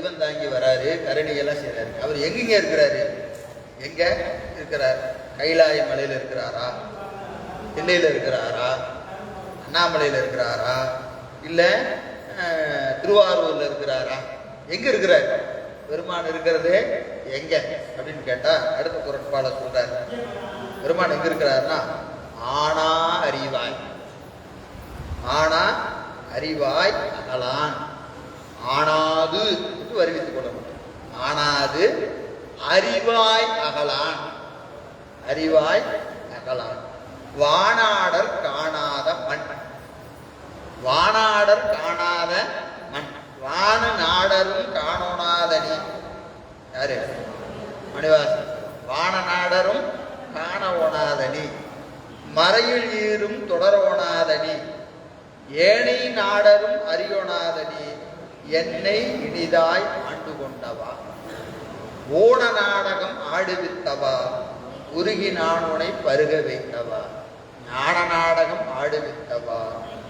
வடிவம் தாங்கி வராரு கருணை செய்கிறாரு அவர் எங்கெங்க இருக்கிறாரு? எங்க இருக்கிறார்? கைலாய மலையில் இருக்கிறாரா? தில்லையில இருக்கிறாரா? அண்ணாமலையில இருக்கிறாரா? இல்ல அஹ், திருவாரூர்ல இருக்கிறாரா? எங்க இருக்கிறார்? பெருமான் இருக்கிறது எங்க? அப்படின்னு கேட்டா அடுத்த குரட்பால சொல்றாரு. பெருமான் எங்க இருக்கிறாருன்னா ஆனா அறிவாய். ஆனா அறிவாய் அகலான். ஆனாது என்று வருவித்துக் கொள்ள ஆனா அது அறிவாய் அகலான். அறிவாய் அகலான். வானாடர் காணாத மண். வானாடர் காணாத மண். வான நாடரும் காணோனாதனி யாரு? மணிவாசன். வான நாடரும் காண நீ. மறையில் ஈரும் தொடரோனாதனி ஏனை நாடரும் அறியோனாத என்னை இனிதாய் ஆண்டு கொண்டவா ஓண நாடகம் ஆடுவித்தவா? உருகி நானுனை பருக வைத்தவா? ஞான நாடகம் ஆடுவித்தவா?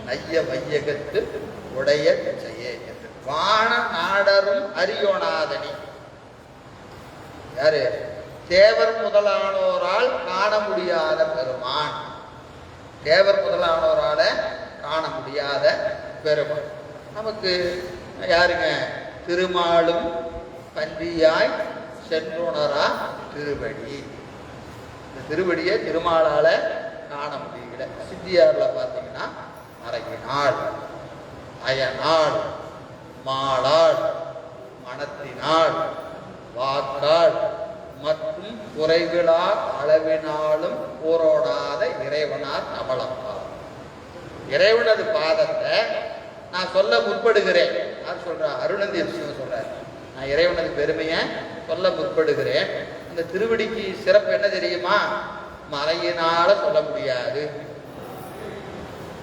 நைய வையகத்து உடைய செய்யே என்று. வான நாடரும் அரியோநாதனி யாரு? தேவர் முதலானோரால் காண முடியாத பெருமான். தேவர் முதலானோரால காண முடியாத பெருமான். நமக்கு யாருங்க? திருமாலும் பன்றியாய் சென்றுணரா திருவடி. இந்த திருவடியை திருமாலால காண முடியல. சித்தியாரில் பார்த்தீங்கன்னா மறையினாள். அயனாள் மாளாள் மனத்தினாள் வாக்காள் மற்றும் குறைவிழா அளவினாலும் போரோடாத இறைவனார் கமலப்பா இறைவனது பாதத்தை நான் சொல்ல முற்படுகிறேன். யார் சொல்றா அருணந்தி சிவன் சொல்றார். நான் இறைவனது பெருமையை சொல்ல முற்படுகிறேன். இந்த திருவடிக்கு சிறப்பு என்ன தெரியுமா? மறையினால சொல்ல முடியாது.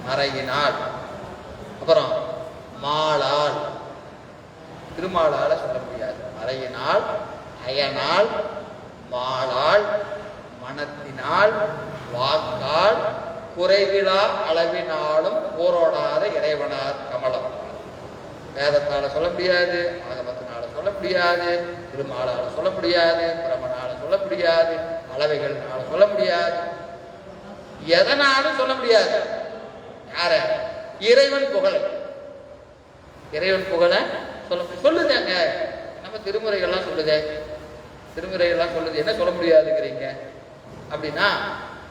மறையினால். அப்புறம் மாளால். திருமாலால சொல்ல முடியாது. மறையினால் அயனால் மாளால் மனத்தினால் வாக்கால் குறைவிழா அளவினாலும் போரோடாத இறைவனார் கமலம். வேதத்தால் சொல்ல முடியாது ஆகமத்தினால் சொல்ல முடியாது திருமாலால் சொல்ல முடியாது பிரமனால சொல்ல முடியாது அளவைகள்னால் சொல்ல முடியாது. எதனாலும் சொல்ல முடியாது. யார? இறைவன் புகழ. இறைவன் புகழ சொல்ல சொல்லுதேங்க. நம்ம திருமுறைகள்லாம் சொல்லுதே. திருமுறைகள்லாம் சொல்லுது. என்ன சொல்ல முடியாதுங்கிறீங்க. அப்படின்னா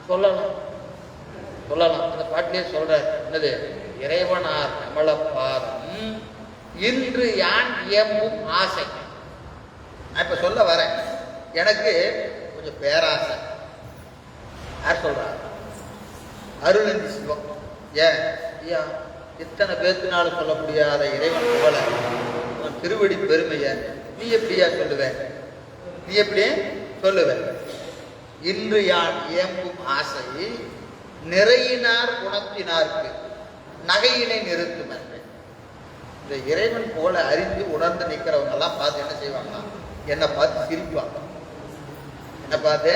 சொல்லலாம். சொல்லலாம். அந்த பாட்டிலே சொல்ற என்னது? இறைவனார் கமலப்பாதம் இன்று யான் இயம்பும் ஆசை. நான் இப்போ சொல்ல வரேன். எனக்கு கொஞ்சம் பேராசை. யார் சொல்கிறா அருளந்தி சிவம். ஏன்? ஐயா இத்தனை பேத்தினாலும் சொல்ல முடியாத இறைவன் புகழ. உன் திருவடி பெருமைய நீ எப்படியா சொல்லுவேன் நீ எப்படி சொல்லுவேன் இன்று யான் இயம்பும் ஆசை நிறையினார் குணத்தினார்க்கு நகையினை நிறுத்துமன் இந்த இறைவன் போல அறிந்து உணர்ந்து நிற்கிறவங்க எல்லாம் பார்த்து என்ன செய்வாங்கன்னா என்னை பார்த்து சிரிப்பாங்க என்னை பார்த்து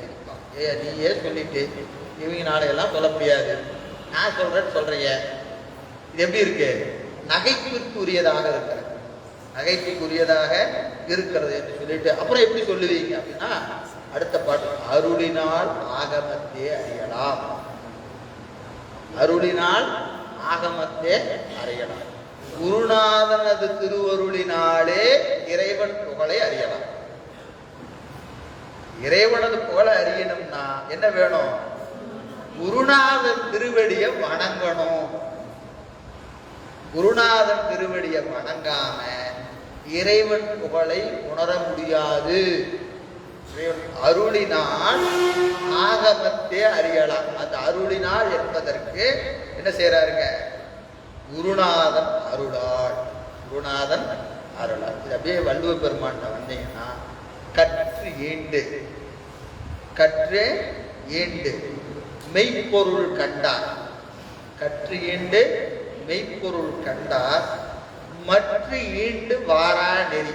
சிரிப்பாங்க. ஏ நீயே சொல்லிட்டு இவங்க நாளையெல்லாம் சொல்ல முடியாது. நான் சொல்றேன்னு சொல்றீங்க இது எப்படி இருக்கு? நகைப்பிற்குரியதாக இருக்கிறது. நகைப்புக்குரியதாக இருக்கிறது என்று சொல்லிட்டு அப்புறம் எப்படி சொல்லுவீங்க அப்படின்னா அடுத்த பாட்டு அருளினால் ஆகமத்தே அறியலாம். அருளினால் ஆகமத்தே அறியலாம். குருநாதனது திருவருளினாலே இறைவன் புகழை அறியலாம். இறைவனது புகழை அறியணும்னா என்ன வேணும்? குருநாதன் திருவடியை வணங்கணும். குருநாதன் திருவடியை வணங்காம இறைவன் புகழை உணர முடியாது. அருளினால் ஆகமத்தை அறியலாம். அந்த அருளினால் என்பதற்கு என்ன செய்யறாருங்க குருநாதன் அருளாள். குருநாதன் அருளாள். இது அப்படியே வள்ளுவ பெருமான்கிட்ட வந்தீங்கன்னா கற்று ஈண்டு கற்று ஈண்டு மெய்ப்பொருள் கண்டார். கற்று ஈண்டு மெய்ப்பொருள் கண்டார். மற்ற ஈண்டு வாரா நெறி.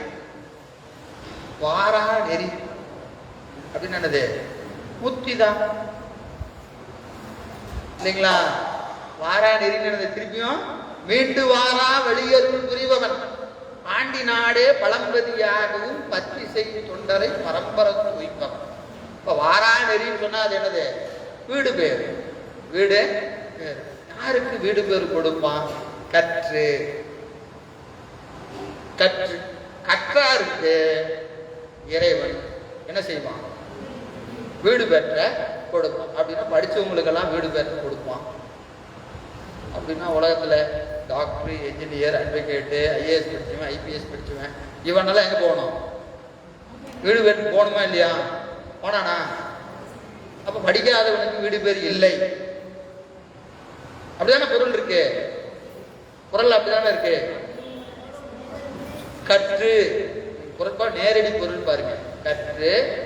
வாரா நெறி. அப்படின்னு என்னது? முத்திதான் இல்லைங்களா? வாரா நெறி நடந்த திருப்பியும் மீண்டு வாரா வெளியருள் புரிபவன் பாண்டி நாடே பழம்பதியாகவும் பத்தி செய்யும் தொண்டரை பரம்பரை துய்ப்பம் இப்ப வாரா நெறின்னு சொன்னா அது என்னது? வீடு பேர். வீடு யாருக்கு வீடு பேர் கொடுப்பான் கற்று. கற்று. கற்றாருக்கு இறைவன் என்ன செய்வான்? வீடு பெற்ற கொடுப்பான். அப்படின்னா படிச்சவங்களுக்கெல்லாம் வீடு பெற்ற கொடுப்பான். அப்படின்னா உலகத்தில் டாக்டர் என்ஜினியர் அட்வொகேட்டு ஐஏஎஸ் படிச்சவன் ஐபிஎஸ் படிச்சுவேன் இவனெல்லாம் எங்கே போகணும்? வீடு பேருக்கு போகணுமா இல்லையா? போனானா? அப்போ படிக்காதவனுக்கு வீடு பேர் இல்லை. அப்படிதானே பொருள் இருக்கு? குரல் அப்படிதானே இருக்கு? கற்று. குரட்பால் நேரடி பொருள் பாருங்க. கற்று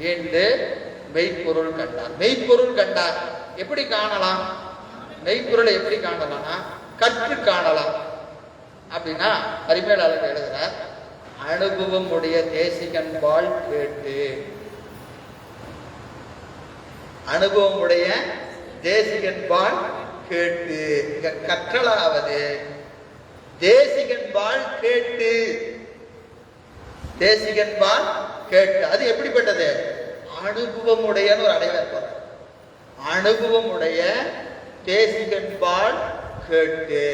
ஈண்டு மெய்ப்பொருள் கண்டார். மெய்ப்பொருள் கண்டார். எப்படி காணலாம்? மெய்ப்பொருளை எப்படி காணலாம்னா கற்று காணலாம். அப்படின்னா பரிமேலாளர் எழுதுறார் அனுபவம் உடைய தேசிகன் பால் கேட்டு. அனுபவம் உடைய தேசிகன் பால் கேட்டு. கற்றலாவது கற்றலாவது தேசிகன்பால் கேட்டு. தேசிகன் பால் கேட்டு. அது எப்படிப்பட்டது? அனுபவமுடையன்னு ஒரு அடையாளம் போற அனுபவமுடைய தேசிகன்பால் கேட்டு.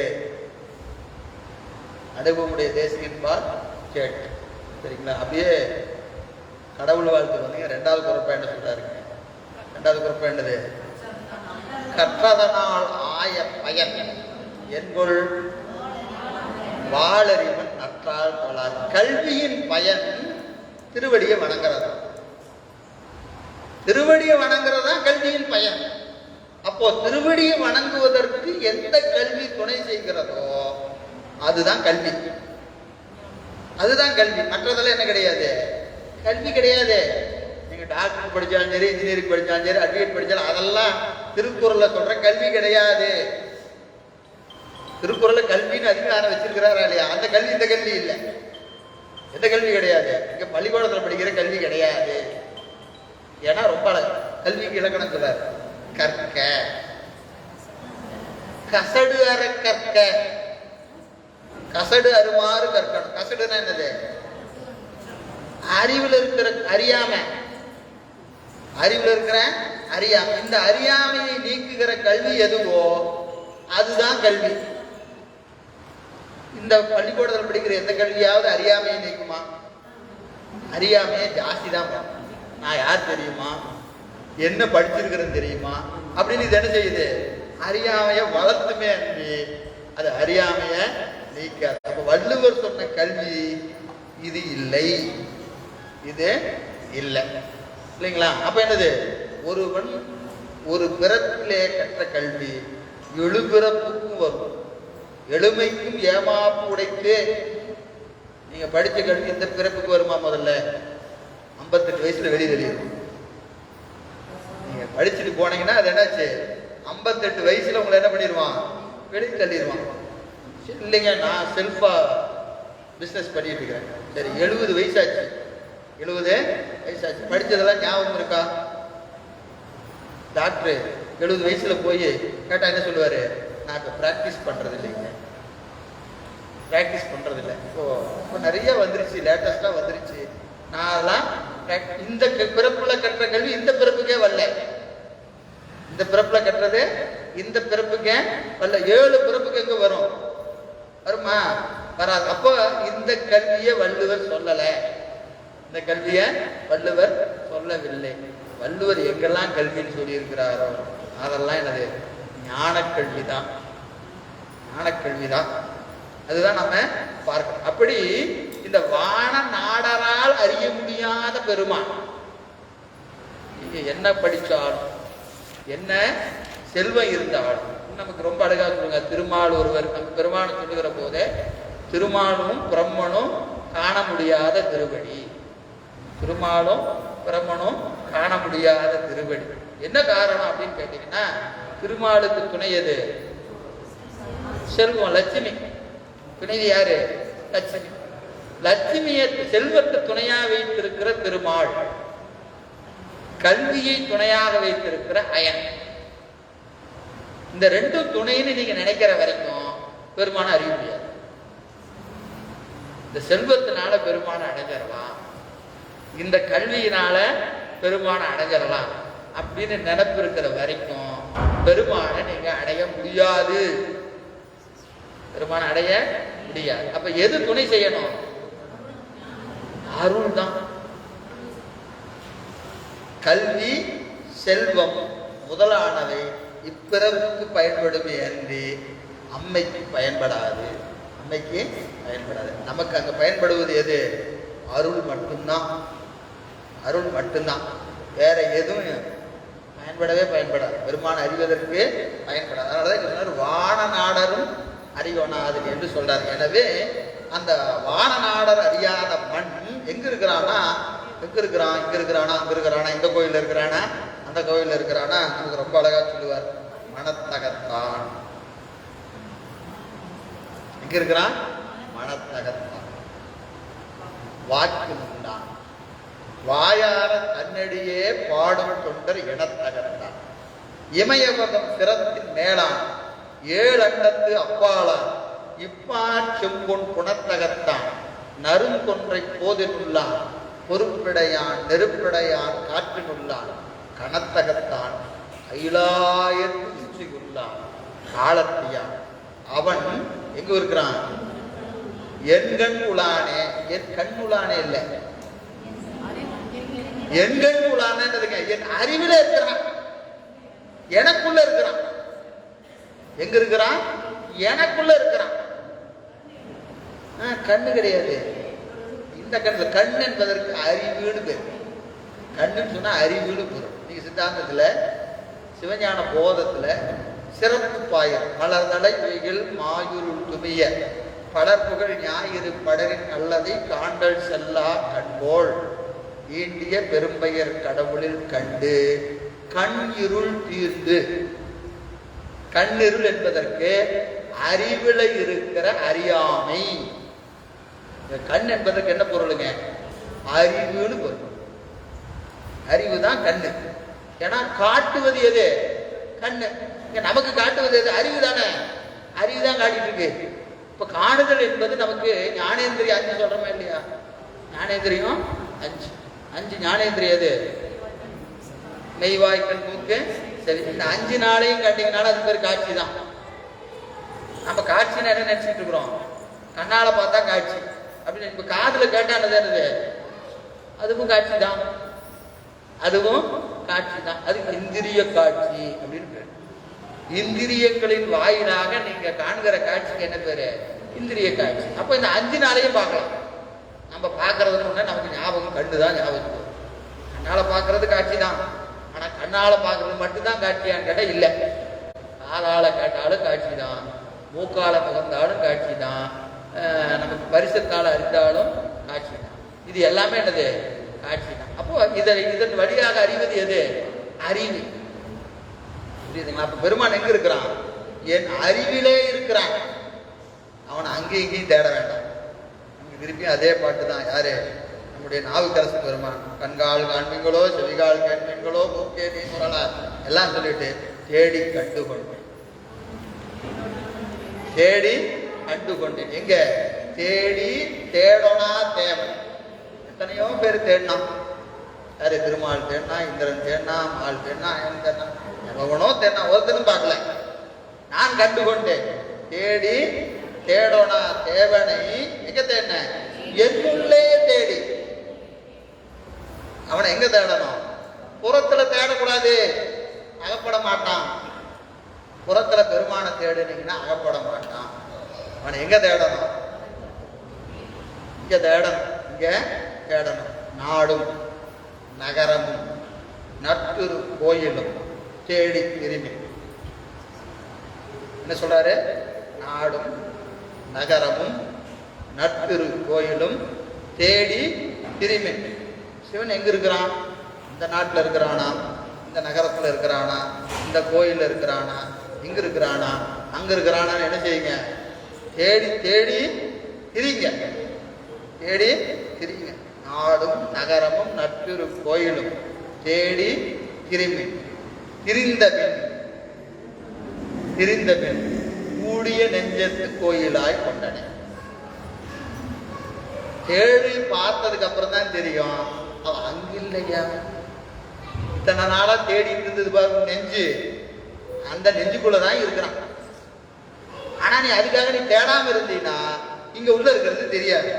அனுபவமுடைய தேசிகன்பால் கேட்டு. சரிங்களா? அப்படியே கடவுள் வாழ்த்து வந்தீங்க. ரெண்டாவது குறப்பா என்ன சொல்றாருங்க ரெண்டாவது குறப்பா என்னது? கற்றதனால் ஆய பயன். என்பொள் வாழறிவன் நற்றால் தொழார் கல்வியின் பயன் திருவடியை வணங்குறது திருவடியை வணங்குறதா கல்வியின் பயன். அப்போ திருவடியை வணங்குவதற்கு எந்த கல்வி துணை செய்கிறதோ அதுதான் கல்வி. அதுதான் கல்வி. மற்றதெல்லாம் என்ன கிடையாது? கல்வி கிடையாது. நீங்க டாக்டர் படிச்சாலும் சரி இன்ஜினியரிங் படிச்சாலும் சரி அட்வொகேட் படிச்சாலும் அதெல்லாம் திருக்குறள்ல சொல்ற கல்வி கிடையாது. திருக்குறள்ல கல்வின்னு அதிகாரம் வச்சிருக்கிறாரா இல்லையா? அந்த கல்வி இந்த கல்வி இல்லை. எந்த கல்வி கிடையாது? இங்க பள்ளிக்கூடத்துல படிக்கிற கல்வி கிடையாது. ஏன்னா ரொம்ப அழகு. கல்விக்கு இலக்கணம் சொல்றாரு. கற்க. கசடு அற கற்க. கசடு அருமாறு கற்கணும். கசடுனா என்னது? அறிவில் இருக்கிற அறியாம. அறிவில் இருக்கிற அறியாமை. இந்த அறியாமையை நீக்குகிற கல்வி எதுவோ அதுதான் கல்வி. இந்த பள்ளிக்கூடத்தில் படிக்கிற எந்த கல்வியாவது அறியாமையை நீக்குமா? அறியாமையே ஜாஸ்தி தான் நான் யார் தெரியுமா? என்ன படிச்சிருக்கிறேன்னு தெரியுமா? அப்படின்னு இது என்ன செய்யுது? அறியாமைய வளர்த்துமே அன்பி. அது அறியாமைய நீக்காது. அப்ப வள்ளுவர் சொன்ன கல்வி இது இல்லை. இது இல்லை. இல்லைங்களா? அப்ப என்னது? ஒருவன் ஒரு பிறப்பிலே கற்ற கல்வி எழுபிறப்புக்கும் வரும். எளிமைக்கும் ஏமாப்பு உடைத்து நீங்க படிச்ச கல்வி எந்த பிறப்புக்கு வருமா முதல்ல? ஐம்பத்தெட்டு வயசுல வெளியே தெரியும். நீங்கள் படிச்சுட்டு போனீங்கன்னா அது என்னாச்சு? ஐம்பத்தெட்டு வயசில் உங்களை என்ன பண்ணிடுவான் வெளியே தள்ளிடுவான் இல்லைங்க நான் செல்ஃபாக பிஸ்னஸ் பண்ணிட்டு இருக்கிறேன். சரி எழுபது வயசாச்சு. எழுபது வயசாச்சு. படித்ததெல்லாம் ஞாபகம் இருக்கா? டாக்டரு எழுபது வயசில் போய் கேட்டா என்ன சொல்லுவார்? நான் இப்போ ப்ராக்டிஸ் பண்ணுறது இல்லைங்க ப்ராக்டிஸ் பண்ணுறதில்ல இப்போ இப்போ நிறைய வந்துருச்சு லேட்டஸ்ட்டாக வந்துருச்சு. நான் அதெல்லாம் இந்த க- பிறப்புல கற்ற கல்வி இந்த பிறப்புக்கே வரல. இந்த பிறப்புல கற்றது இந்த பிறப்புக்கே வரல. ஏழு பிறப்புக்கு எங்க வரும்? வருமா? வராது. அப்போ இந்த கல்வியை வள்ளுவர் சொல்லல. இந்த கல்வியை வள்ளுவர் சொல்லவில்லை. வள்ளுவர் எங்கெல்லாம் கல்வின்னு சொல்லியிருக்கிறாரோ அதெல்லாம் என்னது ஞானக்கல்வி தான் ஞானக்கல்வி தான் அதுதான் நம்ம பார்க்கணும். அப்படி இந்த வான நாடரால் அறிய முடியாத பெருமான். நீங்க என்ன படிச்சாலும் என்ன செல்வம் இருந்தாலும் நமக்கு ரொம்ப அழகா சொல்லுங்க திருமால் ஒருவர் நம்ம பெருமானை சொல்லுகிற போதே திருமாலும் பிரம்மனும் காண முடியாத திருவடி. திருமாலும் பிரம்மனும் காண முடியாத திருவடி. என்ன காரணம் அப்படின்னு கேட்டீங்கன்னா திருமாலுக்கு துணை எது? செல்வம் லட்சுமி. துணைவி யாரு? லட்சுமி. லட்சுமியை செல்வத்தை துணையாக வைத்திருக்கிற திருமால். கல்வியை துணையாக வைத்திருக்கிற அயன். இந்த ரெண்டும் துணைன்னு நீங்க நினைக்கிற வரைக்கும் பெருமான அறிய முடியாது. இந்த செல்வத்தினால பெருமான அடைஞ்சிடலாம் இந்த கல்வியினால பெருமான அடைஞ்சிடலாம் அப்படின்னு நினப்பு இருக்கிற வரைக்கும் பெருமானை நீங்க அடைய முடியாது. பெருமான அடைய முடியாது. அப்ப எது துணை செய்யணும்? அருள் தான். கல்வி செல்வம் முதலானவை இப்பிறவுக்கு பயன்படுமே அன்றி. அம்மைக்கு பயன்படாது. அம்மைக்கு பயன்படாது. நமக்கு அங்க பயன்படுவது எது? அருள் மட்டும்தான். அருள் மட்டும்தான். வேற எதுவும் பயன்படவே பயன்படாது. பெருமான அறிவதற்கு பயன்படாது. அதனாலதான் தான் வான நாடரும் அறிவனாது என்று சொல்றார். எனவே அந்த வான நாடர் அறியாத மண் எங்க இருக்கிறானா எங்க இருக்கிறான் இங்க இருக்கிறானா அங்க இருக்கிறானா இந்த கோயில்ல இருக்கிறானா அந்த கோயில்ல இருக்கிறானா நமக்கு ரொம்ப அழகா சொல்லுவார். மனத்தகத்தான். எங்க இருக்கிறான்? மனத்தகத்தான். வாக்கு உண்டான் வாயார தன்னடியே பாடும் தொண்டர் இனத்தகத்தான். இமயவகம் சிரத்தின் மேலான். ஏழண்டத்து அப்பாலான். இப்பாற் செம்பொன் குணத்தகத்தான் நறுங்கொன்றை போதினுள்ளான். பொறுப்பிடையான் நெருப்பிடையான் காற்றினுள்ளான். கணத்தகத்தான் கைலாயத்து உச்சியுள்ளான் காலத்தியான். அவன் எங்க இருக்கிறான்? என் கண் உளானே என் கண் உலானே இல்லை. என் கண் உளானேன்றதுங்க என் அறிவில இருக்கிறான். எனக்குள்ள இருக்கிறான். எங்க இருக்கிறான்? எனக்குள்ள இருக்கிறான். கண்ணு கிடையாது. இந்த கண்ணில் கண் என்பதற்கு அறிவுன்னு பேர். கண்ணுன்னு சொன்னால் அறிவுன்னு பொருள். நீங்கள் சித்தாந்தத்தில் சிவஞான போதத்தில் சிறப்பு பாயர் மலர்தலை வெயில் மாயுருள் துமிய பலர்புகழ் ஞாயிறு படரின் அல்லதை காண்டல் செல்லா கண்போல். ஈண்டிய பெரும்பெயர் கடவுளில் கண்டு கண் இருள் தீர்ந்து. கண்ணிருள் என்பதற்கு அறிவில இருக்கிற அறியாமை. இந்த கண் என்பதற்கு என்ன பொருளுங்க அறிவுன்னு பொருள். அறிவு தான் கண்ணு. ஏன்னா காட்டுவது எது? கண்ணு. இங்க நமக்கு காட்டுவது எது? அறிவு தானே அறிவு தான் காட்டிட்டு இருக்கு. இப்ப காணுதல் என்பது நமக்கு ஞானேந்திரியம் அஞ்சு சொல்றோமா இல்லையா? ஞானேந்திரியம் அஞ்சு. அஞ்சு ஞானேந்திரியம் எது? மெய்வாய் கண் மூக்கு. சரி இந்த அஞ்சு நாளையும் கண்டிங்கனால அது பேர் காட்சி தான் நம்ம காட்சின்னு என்ன நினைச்சிட்டு இருக்கிறோம்? கண்ணால பார்த்தா காட்சி. அப்படின்னு இப்போ காதில் கேட்டானது என்னது அதுவும் காட்சி தான் அதுவும் காட்சி தான் அது இந்திரிய காட்சி அப்படின்னு பேரு. இந்திரியங்களின் வாயிலாக நீங்க காண்கிற காட்சிக்கு என்ன பேரு? இந்திரிய காட்சி. அப்ப இந்த அஞ்சு நாளையும் பார்க்கலாம். நம்ம பார்க்கறதுன்னு முன்ன நமக்கு ஞாபகம் கண்டு தான் ஞாபகம் கண்ணால பார்க்கறது காட்சி தான் ஆனா கண்ணால பார்க்கறது மட்டும்தான் காட்சியான்னு கேட்டா இல்ல. காதால கேட்டாலும் காட்சி தான் மூக்கால பகந்தாலும் காட்சி தான் நமக்கு பரிசத்தால் அறிந்தாலும் காட்சி இது எல்லாமே என்னது? காட்சி தான். அப்போ இதை இதன் வழியாக அறிவது எது? அறிவு. புரியுதுங்களா? அப்போ பெருமான் எங்கே இருக்கிறான்? என் அறிவிலே இருக்கிறான். அவனை அங்கேயும் இங்கேயும் தேட வேண்டாம். நமக்கு திருப்பி அதே பாட்டு தான். யாரு? நம்முடைய நாவுக்கரசு பெருமான். கண்கால் காண்பீங்களோ செவிகால் கேட்பீங்களோ மூக்கே நீ முரலா எல்லாம் சொல்லிட்டு தேடி கண்டுகொள்வேன். தேடி கண்டு கொண்டேன் எங்க? தேடி தேடனா தேவன். எத்தனையோ பேர் தேடினான் யாரு திருமால் தேடினா இந்திரன் தேடினா மால் தேடினா அவன் தேடினா. எவனோ தேடினா ஒருத்தனும் பார்க்கல. நான் கண்டு கொண்டேன் தேடி தேடோனா தேவனை எங்க தேடினேன்? என்னுள்ளே தேடி. அவனை எங்க தேடணும்? புறத்துல தேடக்கூடாது. அகப்பட மாட்டான். புறத்துல பெருமான தேடுனீங்கன்னா அகப்பட மாட்டான். அவனை எங்க தேடணும்? இங்க தேடணும். இங்க தேடணும். நாடும் நகரமும் நட்டுரு கோயிலும் தேடி திரும்பி. என்ன சொல்றாரு? நாடும் நகரமும் நட்பிரு கோயிலும் தேடி திரும்பி. சிவன் எங்க இருக்கிறான்? இந்த நாட்டில் இருக்கிறானா? இந்த நகரத்தில் இருக்கிறானா? இந்த கோயிலில் இருக்கிறானா? இங்க இருக்கிறானா? அங்க இருக்கிறானான்னு என்ன செய்யுங்க? தேடி தேடி திரிங்க தேடி திரிங்க நாடும் நகரமும் நட்பிரு கோயிலும் தேடி திரும்பி. திரிந்த பின் திரிந்த பின் கூடிய நெஞ்சத்து கோயிலாய் கொண்டன. தேடி பார்த்ததுக்கு அப்புறம் தான் தெரியும் அவன் அங்க இல்லையா இத்தனை நாளா தேடி இருந்தது பாருங்க நெஞ்சு. அந்த நெஞ்சுக்குள்ளதான் இருக்கிறான். ஆனா நீ அதுக்காக நீ தேடாம இருந்தீங்கன்னா இங்க உள்ள இருக்கிறது தெரியாது.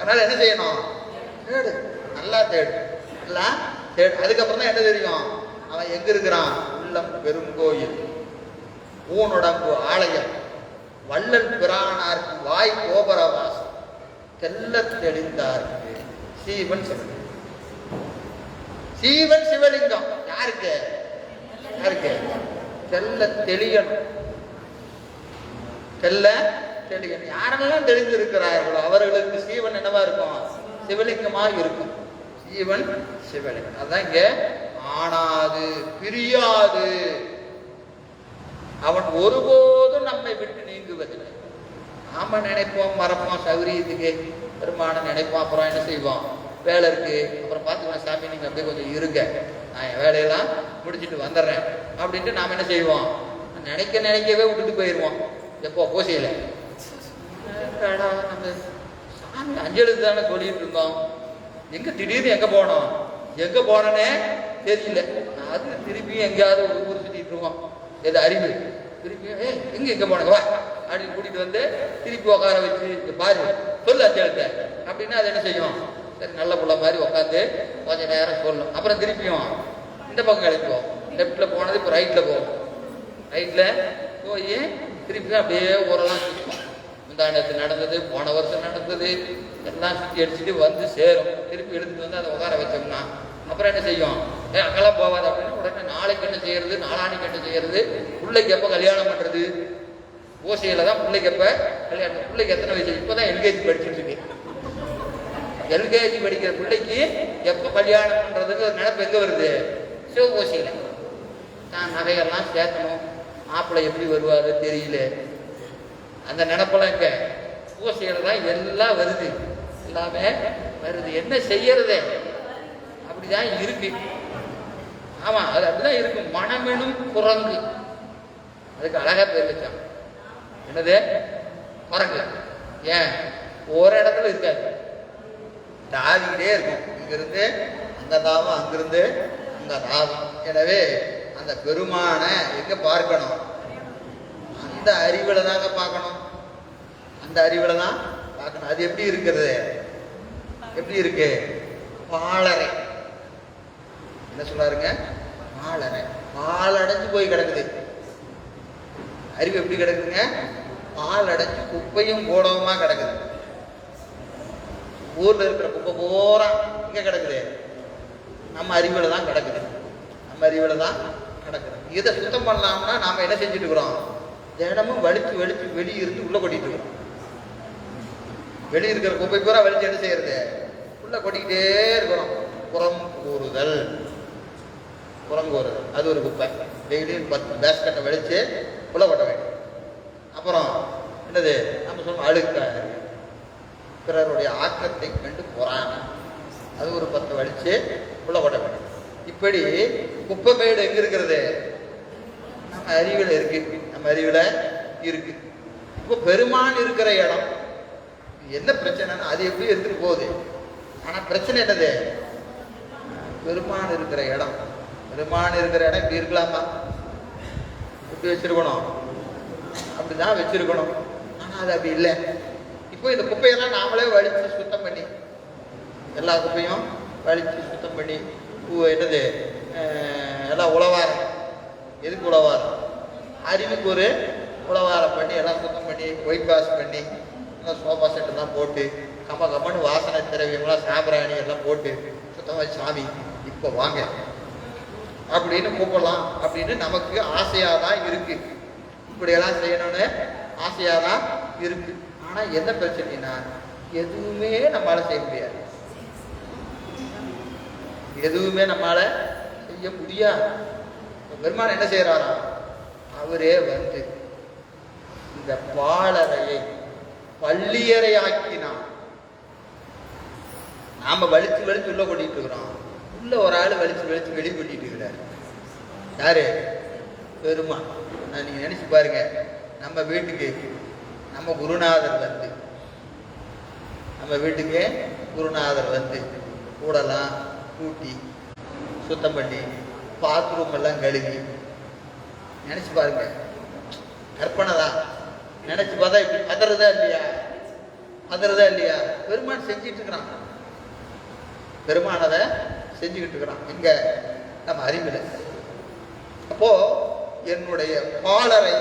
அதனால என்ன செய்யணும்? தேடு. நல்லா தேடு. நல்லா தேடு. அதுக்கப்புறம் தான் என்ன தெரியும்? அவன் எங்க இருக்கிறான்? உள்ளம் பெருங்கோயில் ஊனுடம்பு ஆலயம். வள்ளல் பிரானார்க்கு வாய் கோபரவாசம் தெல்ல தெளிந்தார்க்கு சீவன் சிவலிங்கம். சீவன் சிவலிங்கம். யாருக்கு? யாருக்கு? தெல்ல தெளியணும். தெல்ல? தெளியணும் யாரெல்லாம் தெளிந்திருக்கிறார்களோ அவர்களுக்கு சீவன் என்னவா இருக்கும்? சிவலிங்கமாக இருக்கும். சீவன் சிவலிங்கம். அதான் இங்க ஆனாது பிரியாது. அவன் ஒருபோதும் நம்மை விட்டு நீங்குவதில்லை. நாம நினைப்போம் மறப்போம் சௌரியத்துக்கு. பெருமானம் நினைப்போம் அப்புறம் என்ன செய்வோம்? வேலை இருக்கு அப்புறம் பார்த்துக்கலாம் சாமி நீங்க அப்படியே கொஞ்சம் இருங்க. நான் என் வேலையெல்லாம் முடிச்சுட்டு வந்துடுறேன். அப்படின்ட்டு நாம என்ன செய்வோம்? நினைக்க நினைக்கவே விட்டுட்டு போயிடுவோம் எப்போ பூசையில? என்னடா நம்ம சாமி அஞ்சலுக்கு தானே சொல்லிட்டு இருந்தோம் எங்கே திடீர்னு எங்கே போனோம்? எங்கே போனோன்னே தெரியல. அது திருப்பி எங்கேயாவது ஒரு ஊர் சுற்றிட்டு இருக்கோம். எது அறிவு. திருப்பி ஏ எங்கே எங்கே போனங்க? வா அப்படின்னு கூட்டிகிட்டு வந்து திருப்பி உட்கார வச்சு பாரு சொல்லு அஞ்சலுக்கு அப்படின்னா அது என்ன செய்யும்? சரி நல்ல புள்ள மாதிரி உட்காந்து கொஞ்சம் நேரம் சொல்லும். அப்புறம் திருப்பியும் இந்த பக்கம் கிளம்பிப்போம் லெஃப்டில் போனது இப்போ ரைட்டில் போகும் ரைட்டில் போய் திருப்பி அப்படியே ஊரெல்லாம் சுற்றுவோம் முந்தாண்டத்து நடந்தது போன வருஷம் நடந்தது எல்லாம் சுற்றி அடிச்சுட்டு வந்து சேரும். திருப்பி எடுத்துட்டு வந்து அதை உட்கார வச்சோம்னா அப்புறம் என்ன செய்யும்? ஏ அங்கெல்லாம் போகாது அப்படின்னு உடனே நாளைக்கு என்ன செய்யறது? நாளானிக்கு என்ன செய்யறது? பிள்ளைக்கு எப்போ கல்யாணம் பண்ணுறது ஓசையில் தான் பிள்ளைக்கு எப்போ கல்யாணம் பிள்ளைக்கு எத்தனை வயசு? இப்போதான் எல்கேஜி படிச்சுட்டு இருக்கு எல்கேஜி படிக்கிற பிள்ளைக்கு எப்போ கல்யாணம் பண்றதுக்கு ஒரு நினைப்பு எங்கே வருது? சிவ ஓசையில் தான் நகையெல்லாம் சேர்த்தணும் மாப்பிள்ளை எப்படி வருவார் தெரியல. அந்த நினப்பெல்லாம் இங்கே பூசைகள்லாம் எல்லாம் வருது. எல்லாமே வருது. என்ன செய்யறது? அப்படிதான் இருக்கு. ஆமாம் அது அப்படிதான் இருக்கு மனமெனும் குரங்கு. அதுக்கு அழகா பேர் வச்சான் என்னது? குரங்கு. ஏன்? ஒரு இடத்துல இருக்காது. தாவிக்கிட்டே இருக்கும். இங்கிருந்து அங்கே தாவம் அங்கிருந்து அங்கே தாவம். எனவே அந்த பெருமானை எங்க பார்க்கணும்? அந்த அறிவுல தாங்க பார்க்கணும். அந்த அறிவுல தான் பார்க்கணும். அது எப்படி இருக்கிறது எப்படி இருக்கு? பாலரை என்ன சொல்றாருங்க? பாலரை பாலடைஞ்சு போய் கிடக்குது. அறிவு எப்படி கிடக்குதுங்க? பால் அடைஞ்சு குப்பையும் போடவுமா கிடக்குது. ஊர்ல இருக்கிற குப்பை பூரா எங்க கிடக்குது. நம்ம அறிவுல தான் கிடக்குது. நம்ம அறிவுல தான் கிடக்குது. இதை சுத்தம் பண்ணலாம்னா நாம என்ன செஞ்சுட்டு இருக்கிறோம்? தினமும் வலிச்சு வலிச்சு வெளியே இருந்து உள்ள கொட்டிட்டு இருக்கிறோம் வெளியே இருக்கிற குப்பை பூரா வலிச்சு என்ன செய்யறது? உள்ள கொட்டிக்கிட்டே இருக்கிறோம். புறம் கூறுதல். புறம் கூறுதல். அது ஒரு குப்பை. டெய்லியும் பத்து பேஸ்கட்டை வலிச்சு உள்ள கொட்ட வேண்டும். அப்புறம் என்னது? நம்ம சொல்லுவோம் அழுக்க பிறருடைய ஆக்கத்தை கண்டு பொறாமை. அது ஒரு பத்து வலிச்சு உள்ள கொட்ட வேண்டும். இப்படி குப்பை மேடு எங்க இருக்கிறது? நம்ம அறிவில் இருக்கு. நம்ம அறிவில் இருக்கு. இப்போ பெருமான் இருக்கிற இடம். என்ன பிரச்சனைன்னா அது எப்படி எடுத்துட்டு போகுது? ஆனா பிரச்சனை என்னது? பெருமான் இருக்கிற இடம். பெருமான் இருக்கிற இடம் இப்படி இருக்கலாமா? இப்படி வச்சிருக்கணும். அப்படிதான் வச்சிருக்கணும். ஆனா அது அப்படி இல்லை. இப்போ இந்த குப்பையெல்லாம் நாமளே வலிச்சு சுத்தம் பண்ணி எல்லா குப்பையும் வலிச்சு சுத்தம் பண்ணி பூ என்னது? எல்லாம் உழவாரம் எதுக்கு உழவாரம் அறிவுக்கு ஒரு உழவாரம் பண்ணி எல்லாம் சுத்தம் பண்ணி ஒயிட் வாஷ் பண்ணி எல்லாம் சோஃபா செட்டெல்லாம் போட்டு கம்ம கம்மன்னு வாசனை திரவியம்லாம் சாம்பிராணி எல்லாம் போட்டு சுத்தமாக சாமி இப்போ வாங்க. அப்படின்னு கூப்பிடலாம். அப்படின்னு நமக்கு ஆசையாக தான் இருக்கு. இப்படியெல்லாம் செய்யணும்னு ஆசையாக தான் இருக்கு. ஆனால் என்ன பிரச்சனைனா எதுவுமே நம்மளால் செய்ய முடியாது. எதுவுமே நம்மளால் செய்ய புதியா பெருமான் என்ன செய்யறாராம் அவரே வந்து இந்த பாலறையை பள்ளியறை ஆக்கினான் நாம வலிச்சு வலிச்சு உள்ள கொட்டிட்டு இருக்கிறோம். உள்ள ஒரு ஆள் வலிச்சு வலிச்சு வெளியே கொட்டிட்டு இருக்கிறார். யாரு? பெருமான். நான் நீங்க நினைச்சு பாருங்க. நம்ம வீட்டுக்கு நம்ம குருநாதர் வந்து நம்ம நம்ம வீட்டுக்கு குருநாதர் வந்து கூடலாம் கூட்டி சுத்தம் பண்ணி பாத்ரூம் எல்லாம் கழுவி நினைச்சு பாருங்க. கற்பனை தான். நினைச்சு பார்த்தா இப்படி பதறதா இல்லையா? பதறதா இல்லையா? பெருமான் செஞ்சுட்டு இருக்கிறான். பெருமான் அதை செஞ்சுக்கிட்டு இருக்கிறான். இங்க நம்ம அறிவில். அப்போ என்னுடைய பாலரை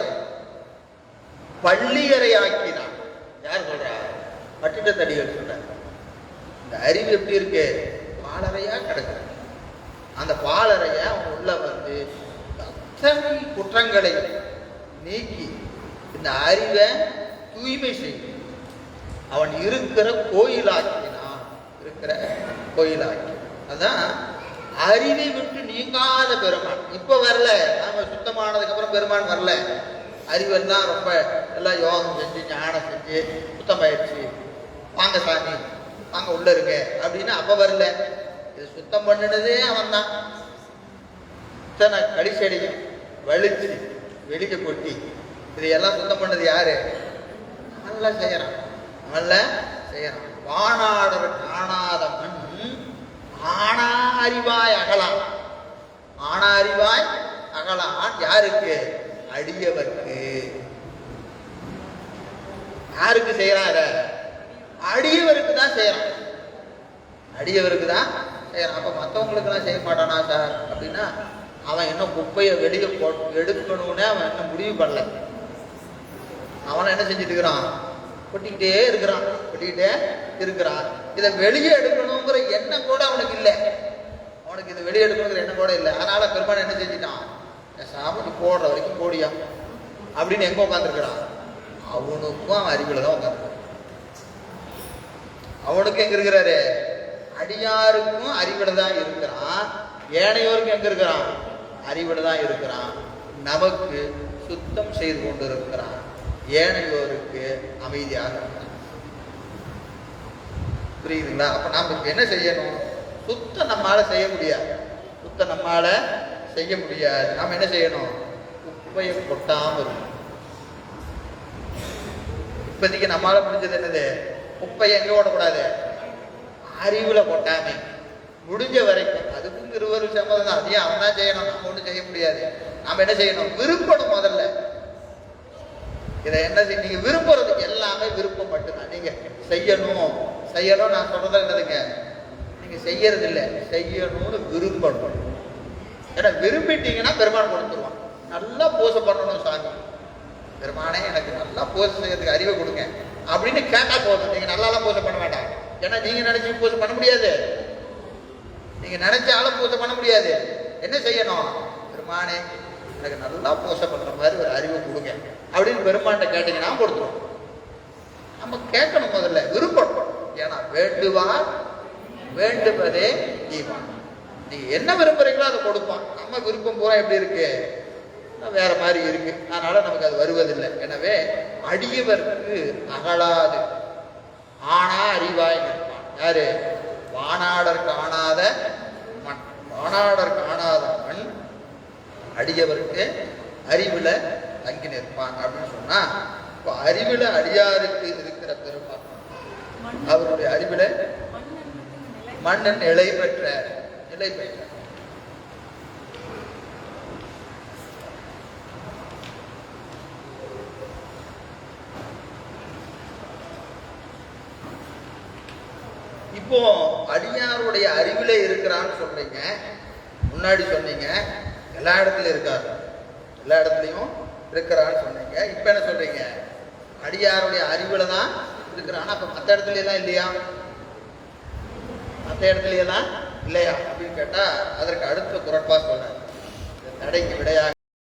பள்ளியறை ஆக்கினான் யார் சொல்றா? பட்டிட்ட தடிகள் சொல்ற இந்த அறிவு எப்படி இருக்கு? பாலறையா கிடக்குது அந்த பாலறைய அவன் உள்ள வந்து அத்தனை குற்றங்களை நீக்கி இந்த அறிவை தூய்மை செய்யும் அவன் இருக்கிற கோயிலாக்கினான். இருக்கிற கோயிலாக்கி. அதான் அறிவை விட்டு நீங்காத பெருமான். இப்போ வரல. நாம சுத்தமானதுக்கு அப்புறம் பெருமான் வரல. அறிவெல்லாம் ரொம்ப எல்லாம் யோகம் செஞ்சு ஞானம் செஞ்சு சுத்தமாயிடுச்சு. வாங்க சாமி வாங்க உள்ள இருக்க அப்படின்னு அப்போ வரல. இது சுத்தம் பண்ணினதே அவன் தான் இத்தனை கடிசெடியும் வலிச்சு வெடிக்க கொட்டி இதையெல்லாம் சுத்தம் பண்ணது யாரு? நல்லா செய்யறான். நல்ல செய்யறான். வானாடர் காணாத மண் ஆனா அறிவாய் அகலாம் ஆனா அறிவாய் அகலான் யாருக்கு? அடியவர்க்கு. யாருக்கு செய்யறான் இத? அடியவருக்கு தான் செய்யறான். அடியவருக்கு தான் செய்யறான். அப்ப மற்றவங்களுக்கெல்லாம் செய்ய மாட்டானா சார்? அப்படின்னா அவன் என்ன குப்பையை வெளியே போ எடுக்கணும்னே அவன் என்ன முடிவு பண்ணல. அவன் என்ன செஞ்சுட்டு இருக்கிறான்? கொட்டிக்கிட்டே இருக்கிறான். கொட்டிக்கிட்டே இருக்கிறான். இதை வெளியே எடுக்கணுங்கிற எண்ணம் கூட அவனுக்கு இல்லை. அவனுக்கு இதை வெளியே எடுக்கணுங்கிற எண்ணம் கூட இல்லை. அதனால பெருமாள் என்ன செஞ்சிட்டான்? சாப்பிட்டு போடுற வரைக்கும் போடியா? அப்படின்னு எங்கே உட்காந்துருக்கிறான் அவனுக்கும் அவன் அறிவில் தான் உட்காந்துருக்கான் அவனுக்கும் எங்க இருக்கிறாரு? அடியாருக்கும் அறிவில் தான் இருக்கிறான். ஏனையோருக்கும் எங்க இருக்கிறான்? அறிவில் தான் இருக்கிறான். நமக்கு சுத்தம் செய்து கொண்டு இருக்கிறான் ஏனையோருக்கு அமைதியாக இருக்கிறான். புரியுதுங்களா? அப்போ நமக்கு என்ன செய்யணும்? சுத்தம் நம்மளால் செய்ய முடியாது. சுத்தம் நம்மால செய்ய முடியாது. நாம் என்ன செய்யணும்? குப்பையை கொட்டாமல் இருக்கணும். இப்போதைக்கு நம்மளால் முடிஞ்சது என்னது? குப்பையை எங்கே ஓடக்கூடாது. அறிவில் கொட்டாமல் முடிஞ்ச வரைக்கும் அதுக்கும் இருவரும் சம்மதம் தான் அதையும் அவன் தான் செய்யணும். நம்ம ஒன்றும் செய்ய முடியாது. நம்ம என்ன செய்யணும்? விருப்பணும் முதல்ல. இதை என்ன செய்ய நீங்க விரும்புறது எல்லாமே விருப்பம் மட்டும்தான். நீங்க செய்யணும். செய்யணும் நான் சொல்கிறது என்னதுங்க நீங்க செய்யறது இல்லை செய்யணும்னு விரும்பணும். ஏன்னா விரும்பிட்டீங்கன்னா பெருமான் கொடுத்துருவான். நல்லா பூசை பண்ணணும் சாமி. பெருமானே எனக்கு நல்லா பூசை செய்யறதுக்கு அறிவை கொடுங்க. அப்படின்னு கேட்டா போதும். நீங்க நல்லாலாம் பூசை பண்ண வேண்டாம் ஏன்னா நீங்க நினைச்சு பூசை பண்ண முடியாது. நீங்க நினைச்சாலும் பூசை பண்ண முடியாது. என்ன செய்யணும்? பெருமானே எனக்கு நல்லா பூசை பண்ற மாதிரி ஒரு அறிவை கொடுங்க. அப்படின்னு பெருமான்கிட்ட கேட்டீங்கன்னா கொடுத்துருவோம் நம்ம கேட்கணும் முதல்ல விருப்பம். ஏன்னா வேண்டுவார் வேண்டுவதே ஈவான் நீ என்ன விரும்புறீங்களோ அதை கொடுப்பான். நம்ம விருப்பம் பூரா எப்படி இருக்கு? வேற மாதிரி இருக்கு. அதனால நமக்கு அது வருவதில்லை. எனவே அடியவர்க்கு அகலாது. ஆனா அறிவாய் நிற்பான். யாரு? வானாடர் காணாத மண் வானாடர் காணாத மண் அடியவருக்கு அறிவுல தங்கி நிற்பான் அப்படின்னு சொன்னா இப்போ அறிவுல அடியாருக்கு இருக்கிற பெருமான் அவருடைய அறிவுல மன்னன் நிலை பெற்ற நிலை பெற்ற இப்போ அடியாருடைய அறிவில் இருக்கிறான்னு சொன்னீங்க. முன்னாடி சொன்னீங்க. எல்லா இடத்துலையும் இருக்கார். எல்லா இடத்துலையும் இருக்கிறான்னு சொன்னீங்க. இப்போ என்ன சொல்கிறீங்க அடியாருடைய அறிவில் தான் இருக்கிறான்? அப்போ மற்ற இடத்துலையெல்லாம் இல்லையா? மற்ற இடத்துலையெல்லாம் இல்லையா? அப்படின்னு கேட்டால் அதற்கு அடுத்த குரட்பா சொல்றேன் தடைக்கு விடையாக